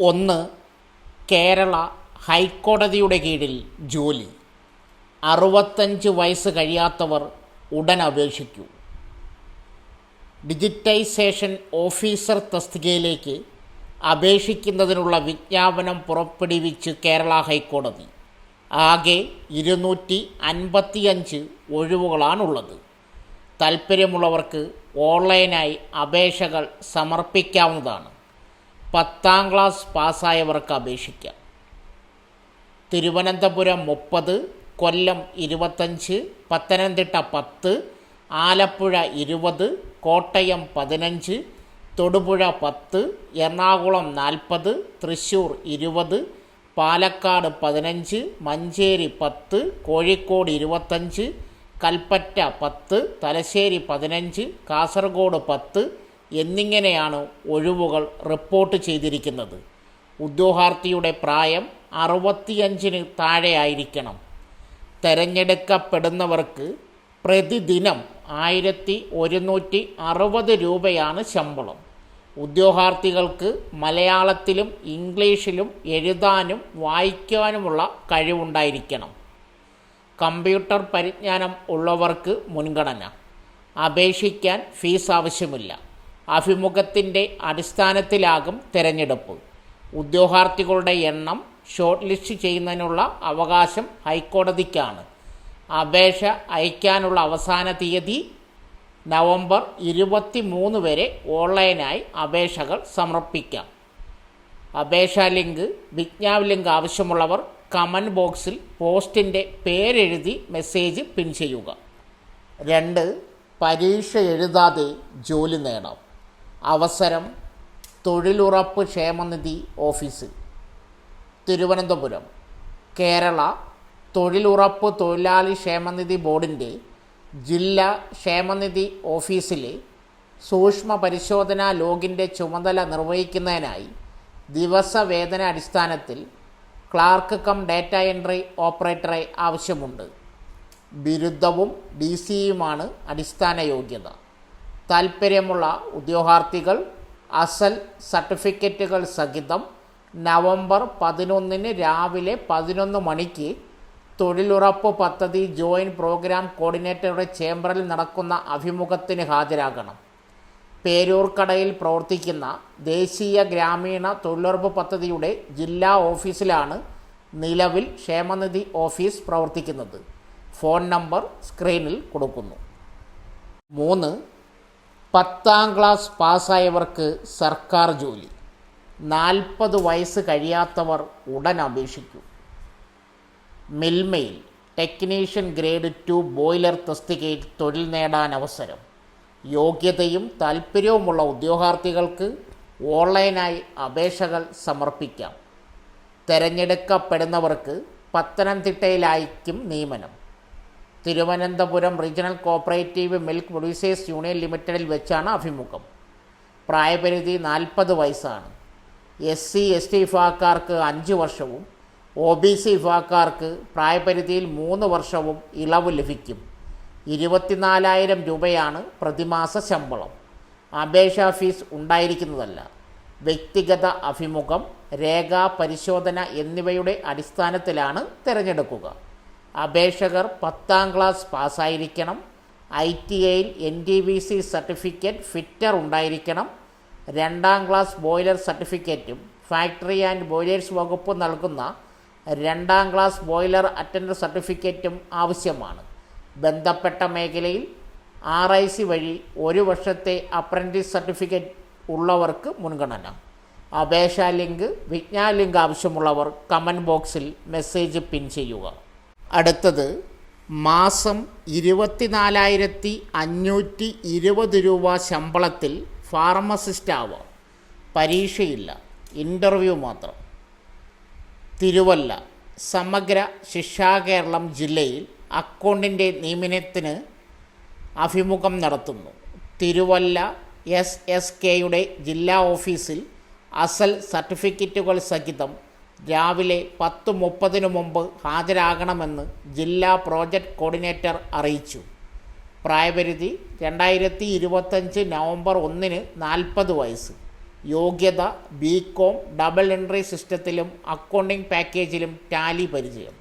ഒന്ന് കേരള ഹൈക്കോടതിയുടെ കീഴിൽ ജോലി. അറുപത്തഞ്ച് വയസ്സ് കഴിയാത്തവർ ഉടൻ അപേക്ഷിക്കൂ. ഡിജിറ്റൈസേഷൻ ഓഫീസർ തസ്തികയിലേക്ക് അപേക്ഷിക്കുന്നതിനുള്ള വിജ്ഞാപനം പുറപ്പെടുവിച്ച് കേരള ഹൈക്കോടതി. ആകെ ഇരുന്നൂറ്റി അൻപത്തിയഞ്ച് ഒഴിവുകളാണുള്ളത്. താൽപ്പര്യമുള്ളവർക്ക് ഓൺലൈനായി അപേക്ഷകൾ സമർപ്പിക്കാവുന്നതാണ്. പത്താം ക്ലാസ് പാസ്സായവർക്ക് അപേക്ഷിക്കാം. തിരുവനന്തപുരം മുപ്പത് കൊല്ലം ഇരുപത്തഞ്ച് പത്തനംതിട്ട പത്ത് ആലപ്പുഴ ഇരുപത് കോട്ടയം പതിനഞ്ച് തൊടുപുഴ പത്ത് എറണാകുളം നാൽപ്പത് തൃശ്ശൂർ ഇരുപത് പാലക്കാട് പതിനഞ്ച് മഞ്ചേരി പത്ത് കോഴിക്കോട് ഇരുപത്തഞ്ച് കൽപ്പറ്റ പത്ത് തലശ്ശേരി പതിനഞ്ച് കാസർഗോഡ് പത്ത് എന്നിങ്ങനെയാണ് ഒഴിവുകൾ റിപ്പോർട്ട് ചെയ്തിരിക്കുന്നത്. ഉദ്യോഗാർത്ഥിയുടെ പ്രായം അറുപത്തിയഞ്ചിന് താഴെയായിരിക്കണം. തിരഞ്ഞെടുക്കപ്പെടുന്നവർക്ക് പ്രതിദിനം ആയിരത്തി ഒരുന്നൂറ്റി അറുപത് രൂപയാണ് ശമ്പളം. ഉദ്യോഗാർത്ഥികൾക്ക് മലയാളത്തിലും ഇംഗ്ലീഷിലും എഴുതാനും വായിക്കാനുമുള്ള കഴിവുണ്ടായിരിക്കണം. കമ്പ്യൂട്ടർ പരിജ്ഞാനം ഉള്ളവർക്ക് മുൻഗണന. അപേക്ഷിക്കാൻ ഫീസ് ആവശ്യമില്ല. അഭിമുഖത്തിന്റെ അടിസ്ഥാനത്തിലാകും തിരഞ്ഞെടുപ്പ്. ഉദ്യോഗാർത്ഥികളുടെ എണ്ണം ഷോർട്ട് ലിസ്റ്റ് ചെയ്യുന്നതിനുള്ള അവകാശം ഹൈക്കോടതിക്കാണ്. അപേക്ഷ അയക്കാനുള്ള അവസാന തീയതി നവംബർ ഇരുപത്തി മൂന്ന് വരെ ഓൺലൈനായി അപേക്ഷകൾ സമർപ്പിക്കാം. അപേക്ഷാ ലിങ്ക് വിജ്ഞാപ ലിങ്ക് ആവശ്യമുള്ളവർ കമന്റ് ബോക്സിൽ പോസ്റ്റിന്റെ പേരെഴുതി മെസ്സേജ് പിൻ ചെയ്യുക. രണ്ട് പരീക്ഷ എഴുതാതെ ജോലി നേടാം. അവസരം തൊഴിലുറപ്പ് ക്ഷേമനിധി ഓഫീസ്. തിരുവനന്തപുരം കേരള തൊഴിലുറപ്പ് തൊഴിലാളി ക്ഷേമനിധി ബോർഡിന്റെ ജില്ലാ ക്ഷേമനിധി ഓഫീസിലെ സൂക്ഷ്മ പരിശോധനാ ലോഗിന്റെ ചുമതല നിർവഹിക്കുന്നതിനായി ദിവസവേതന അടിസ്ഥാനത്തിൽ ക്ലാർക്ക് കം ഡാറ്റ എൻട്രി ഓപ്പറേറ്ററെ ആവശ്യമുണ്ട്. ബിരുദവും ഡി സിയുമാണ് അടിസ്ഥാന യോഗ്യത. താൽപ്പര്യമുള്ള ഉദ്യോഗാർത്ഥികൾ അസൽ സർട്ടിഫിക്കറ്റുകൾ സഹിതം നവംബർ പതിനൊന്നിന് രാവിലെ പതിനൊന്ന് മണിക്ക് തൊഴിലുറപ്പ് പദ്ധതി ജോയിന്റ് പ്രോഗ്രാം കോർഡിനേറ്ററുടെ ചേംബറിൽ നടക്കുന്ന അഭിമുഖത്തിന് ഹാജരാകണം. പേരൂർക്കടയിൽ പ്രവർത്തിക്കുന്ന ദേശീയ ഗ്രാമീണ തൊഴിലുറപ്പ് പദ്ധതിയുടെ ജില്ലാ ഓഫീസിലാണ് നിലവിൽ ക്ഷേമനിധി ഓഫീസ് പ്രവർത്തിക്കുന്നത്. ഫോൺ നമ്പർ സ്ക്രീനിൽ കൊടുക്കുന്നു. മൂന്ന് പത്താം ക്ലാസ് പാസ്സായവർക്ക് സർക്കാർ ജോലി. നാൽപ്പത് വയസ്സ് കഴിയാത്തവർ ഉടൻ അപേക്ഷിക്കും. മിൽമയിൽ ടെക്നീഷ്യൻ ഗ്രേഡ് ടു ബോയിലർ തസ്തികയിൽ തൊഴിൽ നേടാൻ അവസരം. യോഗ്യതയും താൽപ്പര്യവുമുള്ള ഉദ്യോഗാർത്ഥികൾക്ക് ഓൺലൈനായി അപേക്ഷകൾ സമർപ്പിക്കാം. തിരഞ്ഞെടുക്കപ്പെടുന്നവർക്ക് പത്തനംതിട്ടയിലായിരിക്കും നിയമനം. Thiruvananthapuram regional cooperative milk producers union ലിമിറ്റഡിൽ വെച്ചാണ് അഭിമുഖം. പ്രായപരിധി നാൽപ്പത് വയസ്സാണ്. എസ് സി എസ് ടി വിഭാഗക്കാർക്ക് അഞ്ച് വർഷവും ഒ ബി സി വിഭാഗക്കാർക്ക് പ്രായപരിധിയിൽ മൂന്ന് വർഷവും ഇളവ് ലഭിക്കും. ഇരുപത്തിനാലായിരം രൂപയാണ് പ്രതിമാസ ശമ്പളം. അപേക്ഷാ ഫീസ് ഉണ്ടായിരിക്കുന്നതല്ല. വ്യക്തിഗത അഭിമുഖം രേഖാ പരിശോധന എന്നിവയുടെ അടിസ്ഥാനത്തിലാണ് തിരഞ്ഞെടുക്കുക. അപേക്ഷകർ പത്താം ക്ലാസ് പാസ്സായിരിക്കണം. ഐ ടി ഐയിൽ N T B C certificate fitter ഉണ്ടായിരിക്കണം. രണ്ടാം ക്ലാസ് ബോയിലർ സർട്ടിഫിക്കറ്റും ഫാക്ടറി ആൻഡ് ബോയിലേഴ്സ് വകുപ്പ് നൽകുന്ന രണ്ടാം ക്ലാസ് ബോയിലർ അറ്റൻഡർ സർട്ടിഫിക്കറ്റും ആവശ്യമാണ്. ബന്ധപ്പെട്ട മേഖലയിൽ ആർ ഐ സി വഴി ഒരു വർഷത്തെ അപ്രന്റീസ് സർട്ടിഫിക്കറ്റ് ഉള്ളവർക്ക് മുൻഗണന. അപേക്ഷാ ലിങ്ക് വിജ്ഞാന ലിങ്ക് ആവശ്യമുള്ളവർ കമന്റ് ബോക്സിൽ മെസ്സേജ് പിൻ ചെയ്യുക. അടുത്തത് മാസം ഇരുപത്തിനാലായിരത്തി അഞ്ഞൂറ്റി ഇരുപത് രൂപ ശമ്പളത്തിൽ ഫാർമസിസ്റ്റ് ആവാം പരീക്ഷയില്ല. ഇന്റർവ്യൂ മാത്രം. തിരുവല്ല. സമഗ്ര ശിക്ഷാകേരളം ജില്ലയിൽ അക്കൗണ്ടിന്റെ നിയമനത്തിന് അഭിമുഖം നടത്തുന്നു. തിരുവല്ല എസ് എസ് കെയുടെ ജില്ലാ ഓഫീസിൽ അസൽ സർട്ടിഫിക്കറ്റുകൾ സഹിതം രാവിലെ പത്ത് മുപ്പതിനു മുമ്പ് ഹാജരാകണമെന്ന് ജില്ലാ പ്രോജക്റ്റ് കോർഡിനേറ്റർ അറിയിച്ചു. പ്രായപരിധി രണ്ടായിരത്തി ഇരുപത്തഞ്ച് നവംബർ ഒന്നിന് നാൽപ്പത് വയസ്സ്. യോഗ്യത ബി കോം ഡബിൾ എൻട്രി സിസ്റ്റത്തിലും അക്കൗണ്ടിംഗ് പാക്കേജിലും ടാലി പരിചയം.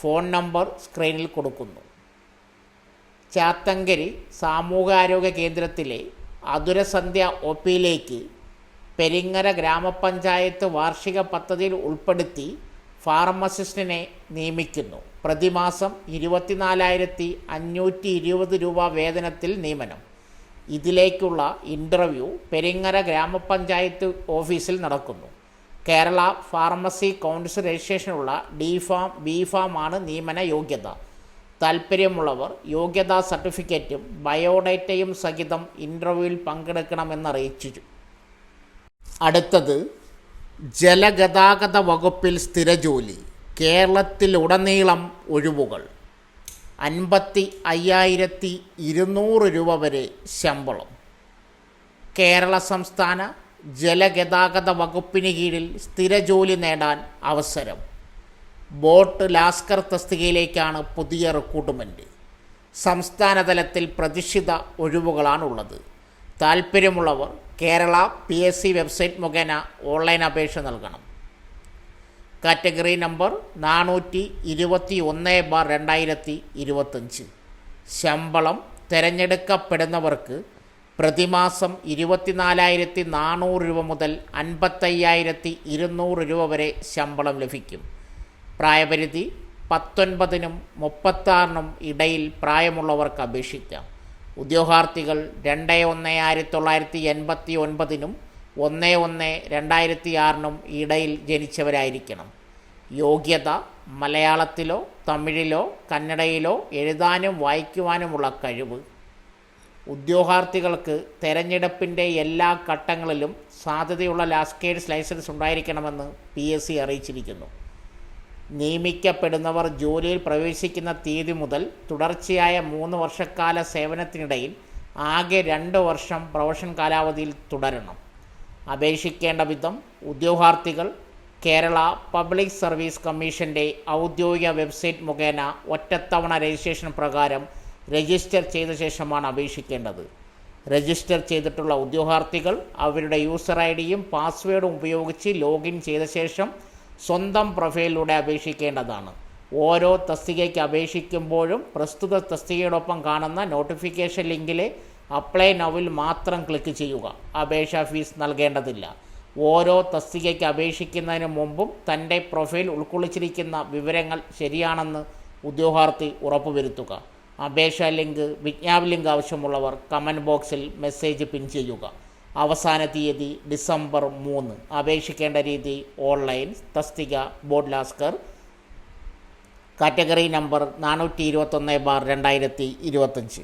ഫോൺ നമ്പർ സ്ക്രീനിൽ കൊടുക്കുന്നു. ചാത്തങ്കരി സാമൂഹികാരോഗ്യ കേന്ദ്രത്തിലെ അതുരസന്ധ്യ ഒ പിയിലേക്ക് പെരിങ്ങര ഗ്രാമപഞ്ചായത്ത് വാർഷിക പദ്ധതിയിൽ ഉൾപ്പെടുത്തി ഫാർമസിസ്റ്റിനെ നിയമിക്കുന്നു. പ്രതിമാസം ഇരുപത്തിനാലായിരത്തി അഞ്ഞൂറ്റി ഇരുപത് രൂപ വേതനത്തിൽ നിയമനം. ഇതിലേക്കുള്ള ഇന്റർവ്യൂ പെരിങ്ങര ഗ്രാമപഞ്ചായത്ത് ഓഫീസിൽ നടക്കുന്നു. കേരള ഫാർമസി കൗൺസിൽ രജിസ്ട്രേഷനുള്ള ഡി ഫാം ബി ഫാം ആണ് നിയമന യോഗ്യത. താൽപ്പര്യമുള്ളവർ യോഗ്യതാ സർട്ടിഫിക്കറ്റും ബയോഡേറ്റയും സഹിതം ഇന്റർവ്യൂവിൽ പങ്കെടുക്കണമെന്നറിയിച്ചു അടുത്തത് ജലഗതാഗത വകുപ്പിൽ സ്ഥിരജോലി കേരളത്തിലുടനീളം ഒഴിവുകൾ. അൻപത്തി അയ്യായിരത്തി ഇരുന്നൂറ് രൂപ വരെ ശമ്പളം. കേരള സംസ്ഥാന ജലഗതാഗത വകുപ്പിന് കീഴിൽ സ്ഥിരജോലി നേടാൻ അവസരം. ബോട്ട് ലാസ്കർ തസ്തികയിലേക്കാണ് പുതിയ റിക്രൂട്ട്മെന്റ് സംസ്ഥാനതലത്തിൽ പ്രതിഷ്ഠിത ഒഴിവുകളാണുള്ളത്. താൽപ്പര്യമുള്ളവർ Kerala P S C website മുഖേന ഓൺലൈൻ അപേക്ഷ നൽകണം. കാറ്റഗറി നമ്പർ നാനൂറ്റി ഇരുപത്തി ഒന്ന് ബാർ രണ്ടായിരത്തി ഇരുപത്തഞ്ച് ശമ്പളം തിരഞ്ഞെടുക്കപ്പെടുന്നവർക്ക് പ്രതിമാസം ഇരുപത്തിനാലായിരത്തി നാനൂറ് രൂപ മുതൽ അൻപത്തയ്യായിരത്തി ഇരുന്നൂറ് രൂപ വരെ ശമ്പളം ലഭിക്കും. പ്രായപരിധി പത്തൊൻപതിനും മുപ്പത്താറിനും ഇടയിൽ പ്രായമുള്ളവർക്ക് അപേക്ഷിക്കാം. ഉദ്യോഗാർത്ഥികൾ രണ്ട് ഒന്ന് ആയിരത്തി തൊള്ളായിരത്തി എൺപത്തി ഒൻപതിനും ഒന്ന് ഒന്ന് രണ്ടായിരത്തി ആറിനും ഇടയിൽ ജനിച്ചവരായിരിക്കണം. യോഗ്യത മലയാളത്തിലോ തമിഴിലോ കന്നഡയിലോ എഴുതാനും വായിക്കുവാനുമുള്ള കഴിവ്. ഉദ്യോഗാർത്ഥികൾക്ക് തെരഞ്ഞെടുപ്പിന്റെ എല്ലാ ഘട്ടങ്ങളിലും സാധ്യതയുള്ള ലാസ്കേഡ്സ് ലൈസൻസ് ഉണ്ടായിരിക്കണമെന്ന് പി എസ് സി അറിയിച്ചിരിക്കുന്നു. നിയമിക്കപ്പെടുന്നവർ ജോലിയിൽ പ്രവേശിക്കുന്ന തീയതി മുതൽ തുടർച്ചയായ മൂന്ന് വർഷക്കാല സേവനത്തിനിടയിൽ ആകെ രണ്ട് വർഷം പ്രൊഫഷൻ കാലാവധിയിൽ തുടരണം. അപേക്ഷിക്കേണ്ട വിധം ഉദ്യോഗാർത്ഥികൾ കേരള പബ്ലിക് സർവീസ് കമ്മീഷന്റെ ഔദ്യോഗിക വെബ്സൈറ്റ് മുഖേന ഒറ്റത്തവണ രജിസ്ട്രേഷൻ പ്രകാരം രജിസ്റ്റർ ചെയ്ത ശേഷമാണ് അപേക്ഷിക്കേണ്ടത്. രജിസ്റ്റർ ചെയ്തിട്ടുള്ള ഉദ്യോഗാർത്ഥികൾ അവരുടെ യൂസർ ഐ ഡിയും പാസ്വേഡും ഉപയോഗിച്ച് ലോഗിൻ ചെയ്ത ശേഷം സ്വന്തം പ്രൊഫൈലിലൂടെ അപേക്ഷിക്കേണ്ടതാണ്. ഓരോ തസ്തികയ്ക്ക് അപേക്ഷിക്കുമ്പോഴും പ്രസ്തുത തസ്തികയോടൊപ്പം കാണുന്ന നോട്ടിഫിക്കേഷൻ ലിങ്കിലെ അപ്ലൈ നൗവിൽ മാത്രം ക്ലിക്ക് ചെയ്യുക. അപേക്ഷാ ഫീസ് നൽകേണ്ടതില്ല. ഓരോ തസ്തികയ്ക്ക് അപേക്ഷിക്കുന്നതിന് മുമ്പും തന്റെ പ്രൊഫൈൽ ഉൾക്കൊള്ളിച്ചിരിക്കുന്ന വിവരങ്ങൾ ശരിയാണെന്ന് ഉദ്യോഗാർത്ഥി ഉറപ്പുവരുത്തുക. അപേക്ഷാ ലിങ്ക് വിജ്ഞാപന ലിങ്ക് ആവശ്യമുള്ളവർ കമന്റ് ബോക്സിൽ മെസ്സേജ് പിൻ ചെയ്യുക. അവസാന തീയതി ഡിസംബർ മൂന്ന്. അപേക്ഷിക്കേണ്ട രീതി ഓൺലൈൻ. തസ്തിക ബോർഡ് ലാസ്കർ കാറ്റഗറി നമ്പർ നാനൂറ്റി ഇരുപത്തൊന്ന് ബാർ രണ്ടായിരത്തി ഇരുപത്തഞ്ച്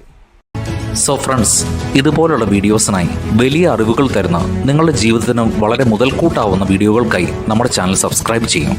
സോ ഫ്രണ്ട്സ് ഇതുപോലുള്ള വീഡിയോസിനായി വലിയ അറിവുകൾ തരുന്ന നിങ്ങളുടെ ജീവിതത്തിന് വളരെ മുതൽക്കൂട്ടാവുന്ന വീഡിയോകൾക്കായി നമ്മുടെ ചാനൽ സബ്സ്ക്രൈബ് ചെയ്യും.